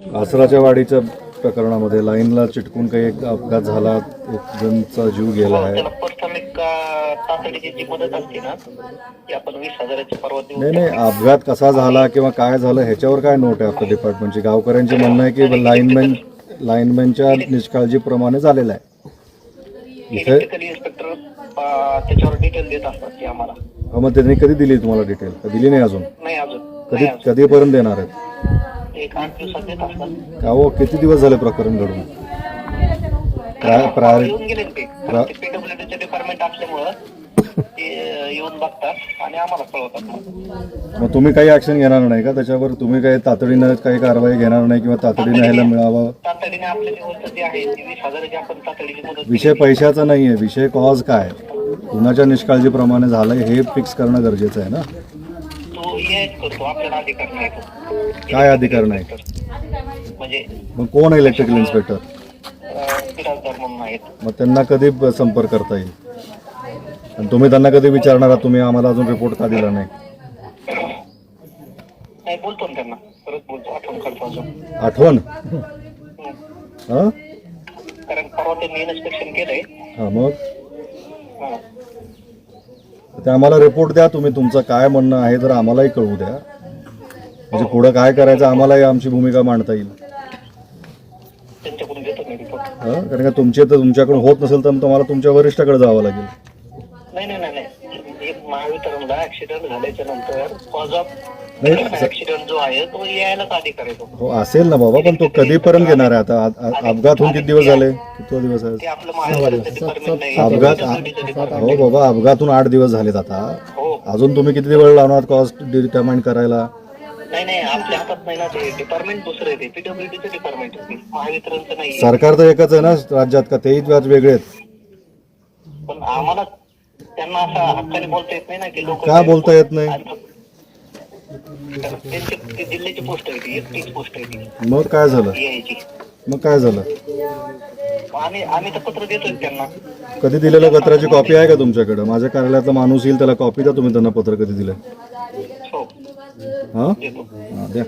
आसराच्या वाडीच्या प्रकरणामध्ये लाईनला चिटकून काही एक अपघात झाला एक जणचा जीव गेला आहे. त्याला प्राथमिक अं, तातडीची जी मदत असते ना ती आपण वीस हजाराची परवा देऊ नाही नाही अपघात कसा झाला किंवा काय झालं ह्याच्यावर काय नोट आहे आपल्या डिपार्टमेंटची गावकऱ्यांचे म्हणणं आहे की लाईनमॅन लाईनमॅनच्या निष्काळजीप्रमाणे झालेला आहे. इथे इलेक्ट्रिकल इन्स्पेक्टर त्याच्यावर डिटेल देत असतात की आम्हाला. मग त्यांनी कधी दिली तुम्हाला डिटेल दिली नाही अजून? नाही अजून. कधी नाही अजून. कधीपर्यंत देणार आहेत? एक आठ दिवसात देत असतात. का हो? किती दिवस झाले प्रकरण घडून? प्राय प्राय येऊन गेले ना ते प्रा- पीडब्ल्यूडीचे डिपार्टमेंट असल्यामुळं ते अं, येऊन बघतात आणि आम्हाला कळवतात. मग मग तुम्ही काही ऍक्शन घेणार नाही का? त्याच्यावर तुम्ही काही तातडीनं काही कारवाई घेणार नाही किंवा तातडीनं ह्याला मिळावं? तातडीने आपल्याची गोष्ट जी आहे ती वीस हजाराची आपण तातडीची मदत विषय पैशाचा नाही आहे विषय कॉज काय? कुणाच्या निष्काळजीप्रमाणे झालंय हे फिक्स करणं गरजेचं आहे ना? तो यायच करतो आपल्याला अधिकार नाही तो काय अधिकार नाही? म्हणजे मग कोण आहे इलेक्ट्रिकल इन्स्पेक्टर अं, बिराजदार म्हणून आहेत. मग त्यांना कधी ब- संपर्क करता येईल? आणि तुम्ही त्यांना कधी विचारणार आहात, तुम्ही आम्हाला अजून रिपोर्ट का दिला नाही? नाही बोलतो ना त्यांना. परत बोलतो आठवण काढतो अजून. आठवण? हं. हां? कारण परवा त्यांनी इन्स्पेक्शन केलंय. हां मग? हं. ते आम्हाला रिपोर्ट द्या तुम्ही तुमचं काय म्हणणं आहे तर आम्हालाही कळवू द्या. म्हणजे पुढं काय करायचं आम्हालाही आमची भूमिका मांडता येईल. त्यांच्याकडून घेतो मी रिपोर्ट हं? कारण का तुमचे तर तुमच्याकडून होत नसेल तर तुम्हाला तुमच्या वरिष्ठाकडे जावं लागेल. नाही नाही नाही नाही. एक महावितरणला ऍक्सिडेंट झाल्याच्यानंतर कॉज ऑफ नाही, स- ऍक्सिडेंट जो आहे तो यायलाच अधिकार आहे तो. हो असेल ना बाबा पण तो कधीपर्यंत घेणार आहे? आता आ- आ- अपघात होऊन किती दिवस झाले? किती दिवस ते आहे आपलं महावितरणचं डिपार्टमेंट नाही. अपघात हो बाबा अपघातून आठ दिवस झालेत आता. हो. अजून तुम्ही किती वेळ लावणार कॉस्ट डिटर्माइन करायला? नाही नाही आपल्या हातात नाही ना ते डिपार्टमेंट दुसरं आहे ते. पीडब्ल्यूडीचं डिपार्टमेंट आहे ते. महावितरणचं नाही. सरकार तर एकच आहे ना राज्यात का? तेही व्याज वेगळे आहेत. पण आम्हाला त्यांना असं हक्काने बोलता येत नाही ना की लोक का बोलता येत नाही? त्यांची ती दिल्लीची पोस्ट आहे ती एकटीच पोस्ट आहे ती. मग काय झालं? यायची. मग काय झालं? आम्ही आम्ही तर पत्र देतोय त्यांना. कधी दिलेल्या पत्राची कॉपी आहे का तुमच्याकडे? माझ्या कार्यालयातला माणूस येईल त्याला कॉपी द्या तुम्ही त्यांना पत्र कधी दिलं हो. हां? देतो. हां द्या.